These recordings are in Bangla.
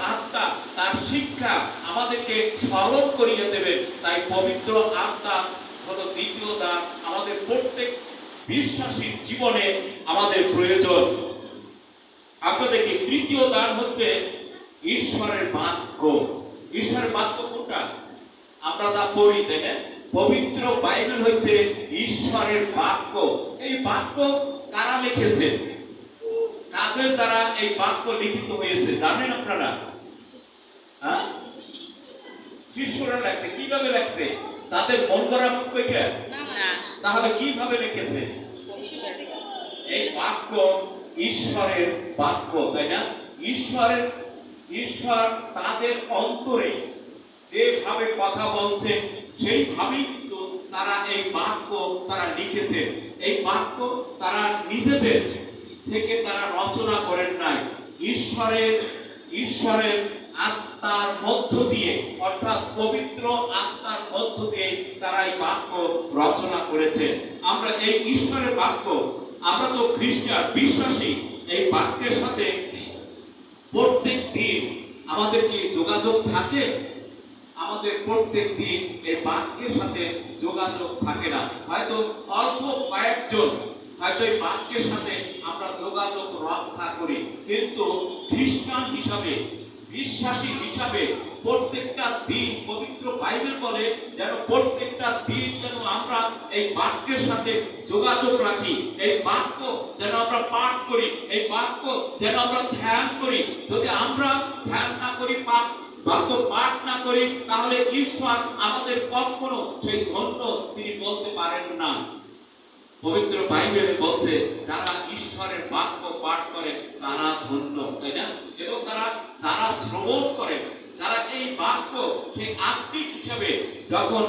আত্মা তার শিক্ষা আমাদেরকে স্মরণ করিয়ে দেবে। তাই পবিত্র আত্মা হলো দ্বিতীয় দান। আমাদের প্রত্যেক বিশ্বাসীর জীবনে আমাদের প্রয়োজন। দেখি তৃতীয় দান হচ্ছে ঈশ্বরের বাক্য? ঈশ্বরের বাক্য কোনটা? আমরা তা পড়ি, তাই না? পবিত্র বাইবেল হচ্ছে ঈশ্বরের বাক্য। এই বাক্য কারা লিখেছে? কাদের দ্বারা এই বাক্য লিখিত হয়েছে। জানেন আপনারা? হ্যাঁ? শিষ্যরা কীভাবে লেখছে তাদের মন করা কইটা তাহলে কীভাবে লিখেছে? এই বাক্য ঈশ্বরের বাক্য তাই না? ঈশ্বরের ঈশ্বর তাদের অন্তরে যেভাবে কথা বলছে সেইভাবেই কিন্তু তারা এই বাক্য তারা লিখেছে এই বাক্য তারা নিজেদের থেকে তারা রচনা করেন নাই। ঈশ্বরের ঈশ্বরের আত্মার মধ্য দিয়ে, অর্থাৎ পবিত্র আত্মার মধ্য দিয়ে তারা এই বাক্য রচনা করেছে। আমরা এই ঈশ্বরের বাক্য, আমরা তো খ্রিস্টান, বিশ্বাসী, এই বাক্যের সাথে প্রত্যেক দিন আমাদের কি যোগাযোগ থাকে? আমাদের প্রত্যেক দিন এই বাক্যের সাথে যোগাযোগ থাকে না। হয়তো অল্প কয়েকজন হয়তো এই বাক্যের সাথে আমরা যোগাযোগ রক্ষা করি। কিন্তু খ্রিস্টান হিসাবে, বিশ্বাসী হিসাবে প্রত্যেকটা দিন পবিত্র বাইবেল বলে যেন প্রত্যেকটা দিন যেন আমরা এই বাক্যের সাথে যোগাযোগ রাখি। এই বাক্য যেন আমরা পাঠ করি। এই বাক্য যেন আমরা ধ্যান করি। যদি আমরা ধ্যান না করি, পাঠ, বাক্য পাঠ না করি, তাহলে ঈশ্বর আমাদের কখনো সেই ধন্য তিনি বলতে পারেন না। পবিত্র বাইবেলে বলছে, যারা ঈশ্বরের বাক্য পাঠ করে, তারা ধন্য, তাই না? এবং তারা, যারা শ্রবণ করে, যারা এই বাক্য সেই আত্মিক হিসাবে যখন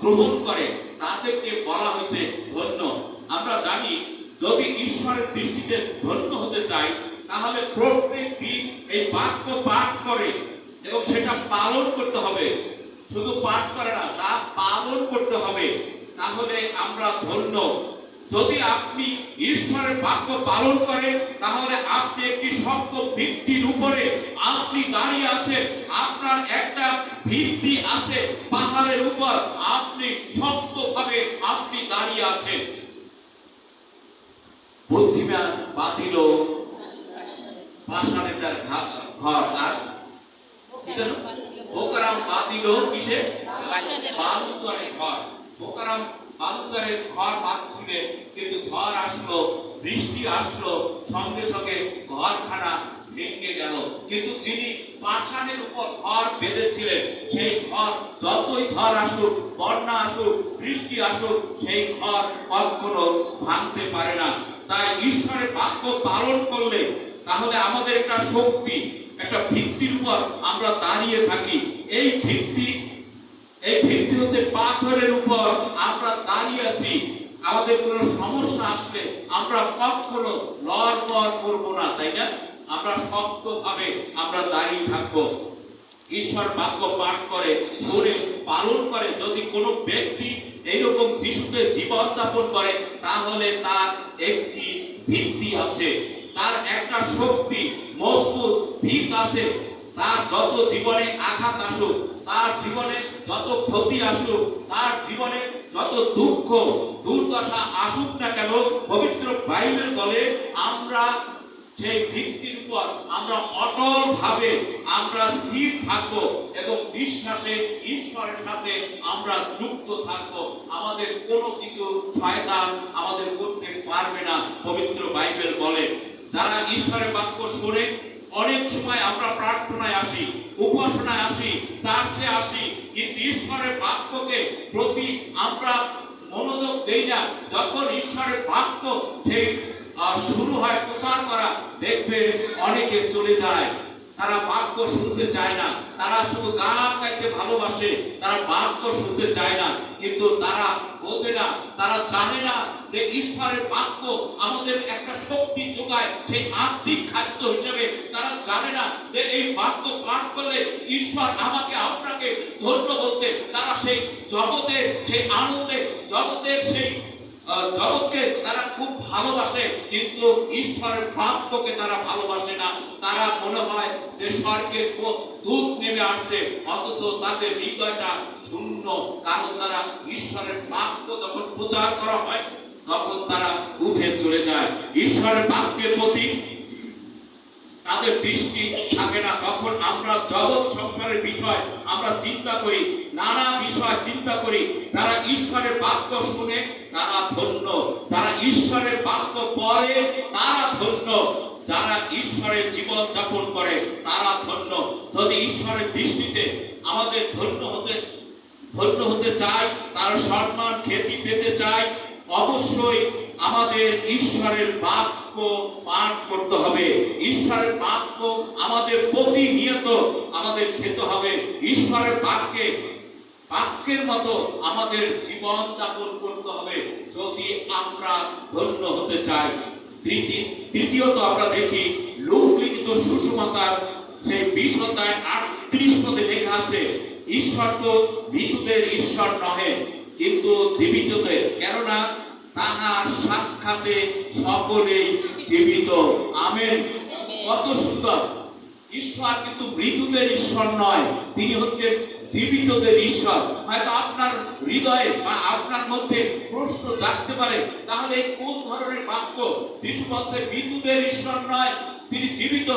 গ্রহণ করে, তাদেরকে বলা হয়েছে ধন্য। আমরা জানি, যদি ঈশ্বরের দৃষ্টিতে ধন্য হতে চাই, তাহলে প্রত্যেক দিন এই বাক্য পাঠ করে, এবং সেটা পালন করতে হবে। শুধু পাঠ করে না, তা পালন করতে হবে। তাহলে আমরা ধন্য। যদি আপনি ঈশ্বরের বাক্য পালন করেন তাহলে আপনি একটি শক্ত ভিত্তির উপরে আপনি দাঁড়িয়ে আছেন। আপনার একটা ভিত্তি আছে পাহাড়ের উপর। আপনি শক্তভাবে আপনি দাঁড়িয়ে আছেন। বুদ্ধিমান বাতিল পাষাণের তার ঘর আর? বোকারাম বাতিল কিসে? ঘর। বোকারাম বালুচরের ঘর বাঁধছিলেন কিন্তু ঝড় আসলো, বৃষ্টি আসলো, সঙ্গে সঙ্গে ঘরখানা ভেঙে গেল। কিন্তু যিনি পাষাণের উপর ঘর বেঁধেছিলেন, সেই ঘর যতই ঝড় আসুক, বন্যা আসুক, বৃষ্টি আসুক, সেই ঘর কখনো ভাঙতে পারে না। তাই ঈশ্বরের বাক্য পালন করলে তাহলে আমাদের একটা শক্তি, একটা ভিত্তির উপর আমরা দাঁড়িয়ে থাকি। এই ভিত্তি এই ভিত্তি হচ্ছে পাথরের উপর আমরা দাঁড়িয়ে আছি। আমাদের কোনো সমস্যা আসলে আমরা কখনো লড়পড় করব না, তাই না? আমরা শক্তভাবে আমরা দাঁড়িয়ে থাকব। ঈশ্বর বাক্য পাঠ করে, শুনে, পালন করে। যদি কোনো ব্যক্তি এইরকম যিশুকে জীবন যাপন করে, তাহলে তার একটি ভিত্তি আছে। তার একটা শক্তি মজবুত ভিত আছে। তার যত জীবনে আঘাত আসুক, তার জীবনে যত ক্ষতি আসুক, তার জীবনে যত দুঃখ, দুর্দশা আসুক না কেন, পবিত্র বাইবেল বলে আমরা সেই ভিত্তির উপর আমরা অটল ভাবে আমরা স্থির থাকব এবং বিশ্বাসে ঈশ্বরের সাথে আমরা যুক্ত থাকব। আমাদের কোনো কিছু শয়তান আমাদের করতে পারবে না, পবিত্র বাইবেল বলে। যারা ঈশ্বরের বাক্য শুনে অনেক সময় আমরা প্রার্থনায় আসি, উপাসনায় আসি, চার্চে আসি, কিন্তু ঈশ্বরের বাক্যকে প্রতি আমরা মনোযোগ দেই না। যখন ঈশ্বরের বাক্য সেই শুরু হয়, প্রচার করা, দেখবে অনেকে চলে যায়। তারা বাক্য শুনতে চায় না। তারা শুধু গান গাইতে ভালোবাসে, তারা বাক্য শুনতে চায় না। কিন্তু তারা তারা জানে না যে ঈশ্বরের বাক্য আমাদের একটা শক্তি যোগায়, সেই আত্মিক খাদ্য হিসেবে। তারা জানে না যে এই বাক্য পাঠ করলে ঈশ্বর আমাকে, আপনাকে ধন্য বলছে। তারা সেই জগতের, সেই আনন্দে, জগতের সেই জগৎকে তারা খুব ভালোবাসে, কিন্তু ঈশ্বরের প্রাপ্তকে তারা ভালোবাসে না। তারা মনে হয় যে স্বর্গের দূত নেমে আসছে, অথচ তাদের হৃদয়টা শূন্য। কারণ তারা ঈশ্বরের প্রাপ্ত যখন প্রচার করা হয়, তখন তারা উঠে চলে যায়। ঈশ্বরের বাক্যের প্রতি তাদের দৃষ্টি থাকে না। তখন আমরা জগৎ সংসারের বিষয় আমরা চিন্তা করি, নানা বিষয় চিন্তা করি। যারা ঈশ্বরের বাক্য শুনে, তারা ধন্য। যারা ঈশ্বরের বাক্য পড়ে, তারা ধন্য। যারা ঈশ্বরের জীবন যাপন করে, তারা ধন্য। যদি ঈশ্বরের দৃষ্টিতে আমাদের ধন্য হতে ধন্য হতে চাই, তার সম্মান, খ্যাতি পেতে চাই, অবশ্যই আমাদের ঈশ্বরের বাক্য পাঠ করতে হবে। ঈশ্বরের বাক্য আমাদের প্রতিনিয়ত আমাদের খেতে হবে। ঈশ্বরের বাক্যে, বাক্যের মতো আমাদের জীবন যাপন করতে হবে। যদি আমরা ধন্য হতে চাই তৃতীয়ত আমরা দেখি, লোক লিখিত সুসমাচার, সেই আটত্রিশ পদে লেখা আছে, ঈশ্বর তো মৃতদের ঈশ্বর নহে, কিন্তু জীবিতদের কেননা তাহার সাক্ষাতে সকলেই জীবিত। আমেন। কত সুন্দর। ঈশ্বর কিন্তু মৃতদের ঈশ্বর নয়, তিনি হচ্ছেন জীবিতদের ঈশ্বর। হয়তো আপনার হৃদয়ে বা আপনার মধ্যে প্রশ্ন জাগতে পারে, তাহলে কোন ধরনের বাক্য? যিশু বলছে মৃতদের ঈশ্বর নয়, তিনি জীবিত।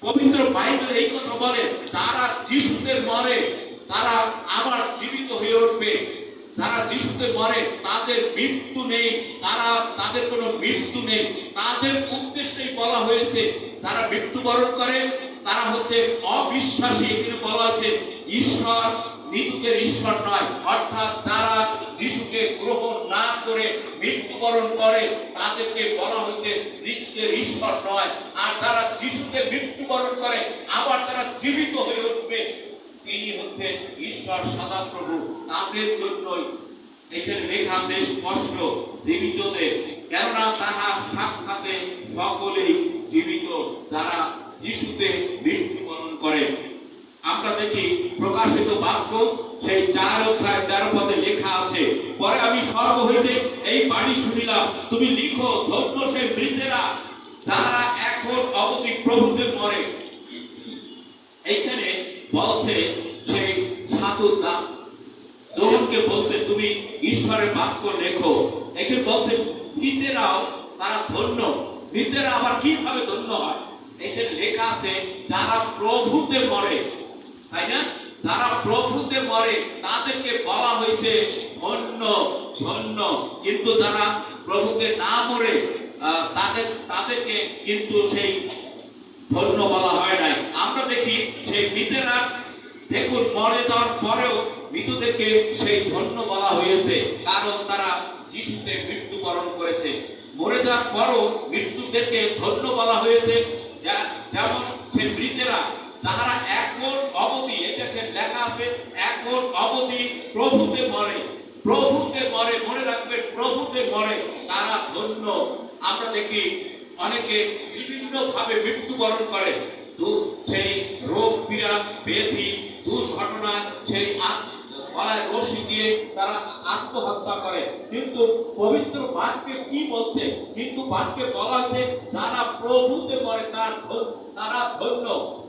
পবিত্র বাইবেল এই কথা বলে তারা যিশুতে মরে, তারা আবার জীবিত হয়ে উঠবে। যারা যিশুতে মরে, তাদের মৃত্যু নেই। তারা, তাদের কোনো মৃত্যু নেই। তাদের উদ্দেশ্যেই বলা হয়েছে, যারা মৃত্যুবরণ করে, তারা হচ্ছে অবিশ্বাসী। এখানে বলা আছে, ঈশ্বর মৃত্যুদের ঈশ্বর নয়। অর্থাৎ যারা যিশুকে গ্রহণ না করে মৃত্যুবরণ করে, তাদেরকে বলা হয়েছে মৃত্যুদের ঈশ্বর নয়। আর যারা যিশুকে মৃত্যুবরণ করে, আবার তারা জীবিত হয়ে উঠবে তিনি হচ্ছে ঈশ্বর সদাপ্রভু। তাদের জন্যই এখানে লেখা আছে স্পষ্ট জীবিতদের কেননা তাহা সাক্ষাতে সকলেই জীবিত, যারা যিশুতে মৃত্যুবরণ করে। আমরা দেখি প্রকাশিত বাক্য, সেই চার অধ্যায় তেরো পদে লেখা আছে, পরে আমি স্বর্গ হইতে এই বাণী শুনিলাম, তুমি লিখো ধন্য সেই বৃদ্ধেরা, যারা এখন অবধি প্রভুতে মরে এইখানে বলছে সেই সাধুরা যৌনকে বলছে তুমি ঈশ্বরের বাক্য লেখো। এখানে বলছে মৃতেরাও তারা ধন্য। মৃতেরা আবার কীভাবে ধন্য হয়? এখানে লেখা আছে, যারা প্রভুতে মরে। তাই না? যারা প্রভুতে মরে, তাদেরকে বলা হয়েছে ধন্য ধন্য। কিন্তু যারা প্রভুতে না মরে তাদের, তাদেরকে কিন্তু সেই ধন্য বলা হয় নাই। আমরা দেখি, সেই মৃতেরা দেখুন, মরে যাওয়ার পরেও মৃতদেরকে সেই ধন্য বলা হয়েছে, কারণ তারা যিশুতে মৃত্যুবরণ করেছে। মরে যাওয়ার পরও মৃত্যুদেরকে ধন্য বলা হয়েছে যেমন সে মৃতেরা তাহারা এখন অবধি এটাকে লেখা আছে এখন অবধি প্রভুতে মরে। প্রভুতে মরে, মনে রাখবে, প্রভুতে মরে, তারা ধন্য। আমরা দেখি অনেকে বিভিন্ন ভাবে মৃত্যুবরণ করে। দু- সেই দিয়ে তারা আত্মহত্যা করে। কিন্তু পবিত্র বাক্যে কি বলছে? কিন্তু বাক্যে বলা আছে, যারা প্রভুতে মরে তার তারা ধন্য।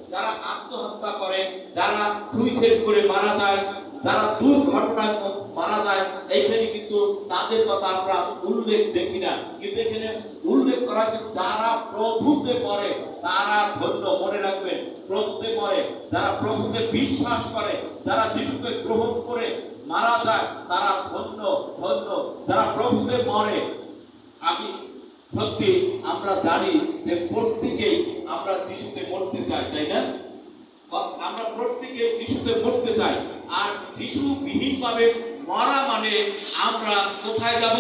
যারা আত্মহত্যা করে, যারা সুইসাইড করে মারা যায়, যারা দুর্ঘটনায় মারা যায়, এইখানে কিন্তু তাদের কথা আমরা উল্লেখ দেখি না। কিন্তু এখানে উল্লেখ করা আছে, যারা প্রভুতে মরে তারা ধন্য। মনে রাখবেন, প্রভুতে মরে যারা প্রভুতে বিশ্বাস করে, যারা যিশুকে গ্রহণ করে মারা যায় তারা ধন্য ধন্য যারা প্রভুতে মরে। আমি সত্যি আমরা জানি যে প্রত্যেকেই আমরা যিশুতে মরতে চাই তাই না? আমরা প্রত্যেকে যিশুতে মরতে চাই। আর যিশু বিহীন ভাবে মরা মানে আমরা কোথায় যাব?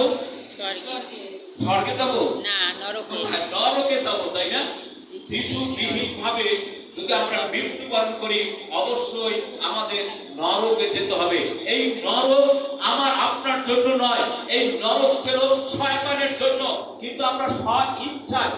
স্বর্গে যাব? না নরকে। নরকে যাব তাই না? যিশু বিহীন ভাবে যদি আমরা মৃত্যুবরণ করি অবশ্যই আমাদের নরকে যেতে হবে এই নরক আমার আপনার জন্য নয়। এই নরক ছিল শয়তানের জন্য। কিন্তু আমরা স্ব ইচ্ছায়